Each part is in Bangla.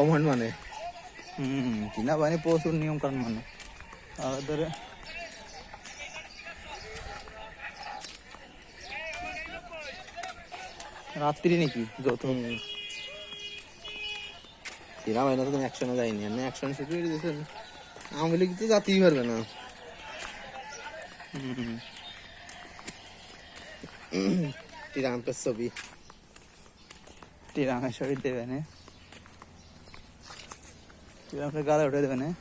কমান্ড মানে? হুম চীনা বাহিনী প্রচুর নিয়ম কানুন মানে। ধরে রাত্রি নাকি? যত চীনা বাহিনী তো অ্যাকশনে যায়নি। আমি অ্যাকশন সিকিউরিটি দিয়েছেন আওয়ামী লীগ তো যাতেই পারবে না। হুম ট্রাম্পের ছবি। টিরামেশ্বরী দেবে না। টিরামের গালে উঠে দেবে না হ্যাঁ?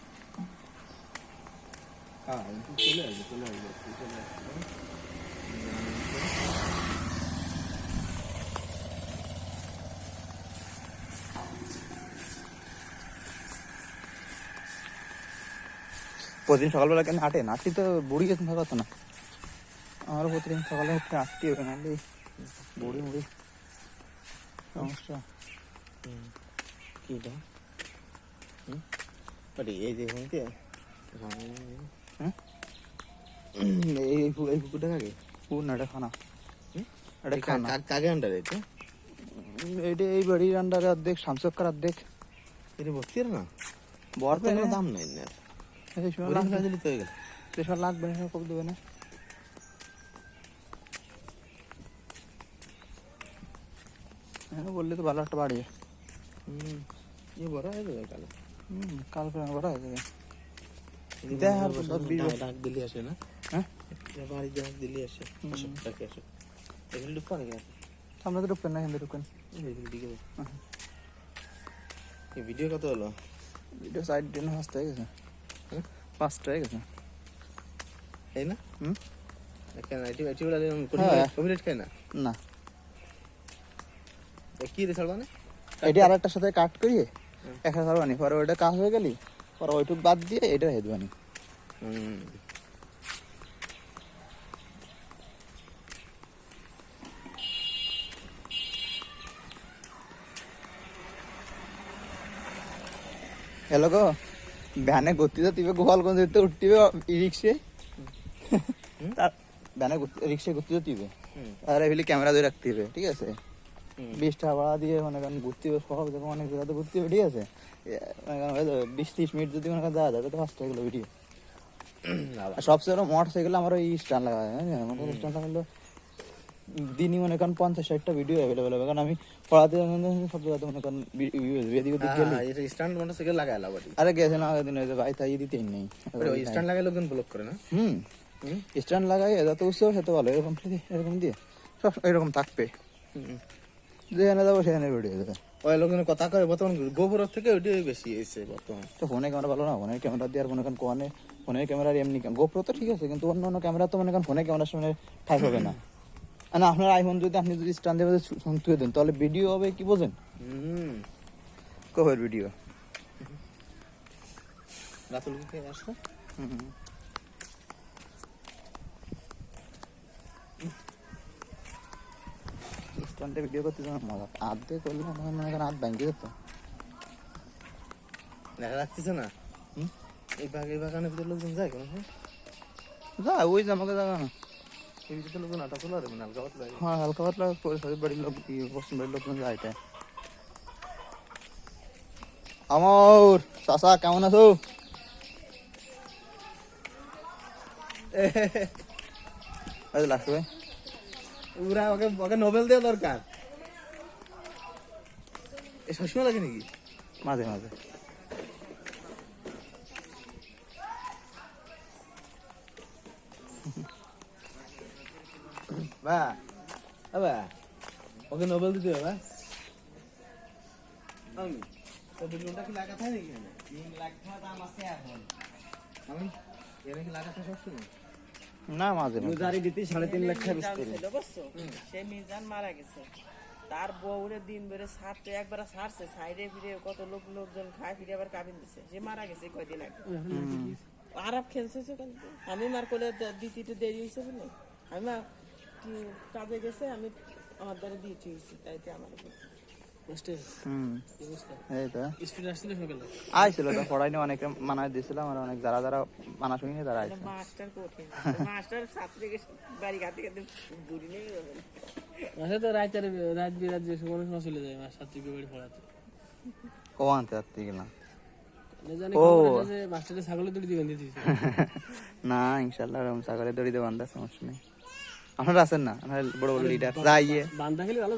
প্রতিদিন সকালবেলা কেন হাঁটে? নাচি তো বুড়ি গেছে থাকা তো না। আমারও প্রতিদিন সকালে উঠতে হাঁটতে হবে নাহলে বুড়ি মুড়ি। সমস্যা। কি? এই এই পু- এই পুকুরটা কাকে পুর না এটা খানা হুম? এটা এই কা- খানা কা- কাকে আন্ডার এটা এইটা এই বাড়ির আন্ডারে অর্ধেক শামসক্কার অর্ধেক এটা ভর্তি আর না বর তো কোনো দাম নাই না এই সময় ওরে লাগবে কাজে নিতে হয়ে কবে দেবে না হ্যাঁ বললে তো ভালো একটা বাড়ি হুম বড় হয়ে যাবে কাল হুম কাল করে বড় হয়ে যাবে হয় ডাক-। দিলে আসে না? হ্যাঁ? বাড়ি ডাক দিলে আসে। নাকি সামনে তো ঢুকবেন না ঢুকবেন। হ্যাঁ। এই ভিডিও কত হলো? ভিডিও সাইড দিন হয়ে গেছে? পাঁচটা হয়ে গেছে। এই না? হুম? কেন এটি এটি বলে হ্যাঁ। কপিরাইট খায় না? না। এ কি রে ছাড়বা না? এটি আর একটার সাথে কাট করিয়ে। একটা সারবানি পরে ওইটা কাজ হয়ে গেলি পরে ওইটুক বাদ দিয়ে এটা রেখে দেবানি। হুম। হ্যালো গো ভ্যানে গতি তো তিবে গোপাল কোন যেতে উঠতিবে রিক্সে। ভ্যানে রিক্সে গতি তো তিবে আর এগুলি ক্যামেরা দিয়ে রাখতে হবে ঠিক আছে। বিশ টাকা ভাড়া দিয়ে মনে করেন ঘুরতে হবে সব যখন অনেক জায়গাতে ঘুরতে হবে ঠিক আছে? মনে করেন হয়তো বিশ ত্রিশ মিনিট যদি মনে করেন যাওয়া যাবে তো ফার্স্ট হয়ে গেলো ভিডিও সবচেয়ে বড় মোটর সাইকেল আমার ওই স্ট্যান্ড লাগা হয় মোটর স্ট্যান্ড লাগালো দিনই মনে করেন পঞ্চাশ ষাটটা ভিডিও অ্যাভেলেবেল হবে কারণ আমি পড়াতে সব জায়গাতে মনে করেন এদিক গেলে। স্ট্যান্ড মোটরসাইকেল লাগাইলা বাড়ি আরে গেছিলাম আগের দিন যে ভাই তাই দিতেই নেই। ওই স্ট্যান্ড লাগাই লোকজন ব্লক করে না? হুম। স্ট্যান্ড লাগাই যত উৎসব সেত ভালো এরকম এরকম দিয়ে। সব এরকম থাকবে। হুম। যেখানে যাব সেখানে ভিডিও দেবে ওই লোকজনের কথা কয় বর্তমান গোবর থেকে ওইটাই বেশি এসে বর্তমান তো ফোনে ক্যামেরা ভালো না ফোনের ক্যামেরা দিয়ে আর মনে করেন কোয়ানে ফোনের ক্যামেরার এমনি গোপ্রো তো ঠিক আছে কিন্তু অন্য অন্য ক্যামেরা তো মনে করেন ফোনের ক্যামেরার সঙ্গে ঠাই হবে না। না আপনার আইফোন যদি আপনি যদি স্ট্যান্ড দিয়ে তুলে দেন তাহলে ভিডিও হবে কি বোঝেন হুম কবের ভিডিও রাতুল কি খেয়ে আসতো স্ট্যান্ডে ভিডিও করতে যাওয়ার মজা হাত দিয়ে করলে মনে হয় মনে করেন হাত ব্যাংকে যেত। দেখা যাচ্ছে না? এই বাগ এই বাগানের ভিতরে লোকজন যায় কোনো? যা ওই যে আমাকে জায়গা না। এই ভিতরে লোকজন আটা খোলা দেবে হালকা পাতলা। হ্যাঁ হালকা পাতলা বাড়ির লোক পশ্চিম বাড়ির লোকজন যায় এটা। আমর চাচা কেমন আছো? লাগছে ভাই। ওরা ওকে ওকে নোবেল দেওয়া দরকার। এ সবসময় লাগে নাকি? মাঝে মাঝে। বা বা ওকে নোবেল দিতে হবে আমি তো দুটোটা কি লাগাতে হয় নাকি? আমি এরা কি লাগাতে সবসময়? না মাঝে দিতে সাড়ে তিন লাখ খরচ মিজান সে মিজান মারা গেছে। তার বউরে দিন বেড়ে ছাড়তে একবার ছাড়ছে সাইডে ফিরে কত লোক লোকজন খায় ফিরে আবার কাবিন দিছে। সে মারা গেছে কয়দিন আগে। আরাপ খেলছে সে আমি মার কোলে দিতে দেরি হয়েছে বলে আমি মা কি কাজে গেছে? আমি আমার দ্বারা দিয়েছি তাইতে আমার আইছিল তো পড়াই নিয়ে অনেকে মানায় দিয়েছিলাম আর অনেক যারা যারা মানা শুনি তারা আইছে। মাস্টার কঠিন। বাড়ি গাতে গাতে বুড়ি নেই মাসে তো রাত রাত বিরাত যে কোনো সময় চলে যায় মাস সাত্রিক বাড়ি পড়াতে। ও আনতে যাচ্ছি গেলাম না ও। যে মাস্টারে ছাগলের দড়ি দিবেন না ছাগলের দড়ি দেওয়ান সমস্যা নেই। আপনারা আছেন না? আপনারা বড় বড় লিডার যাইয়ে। বান্ধা খেলে ভালো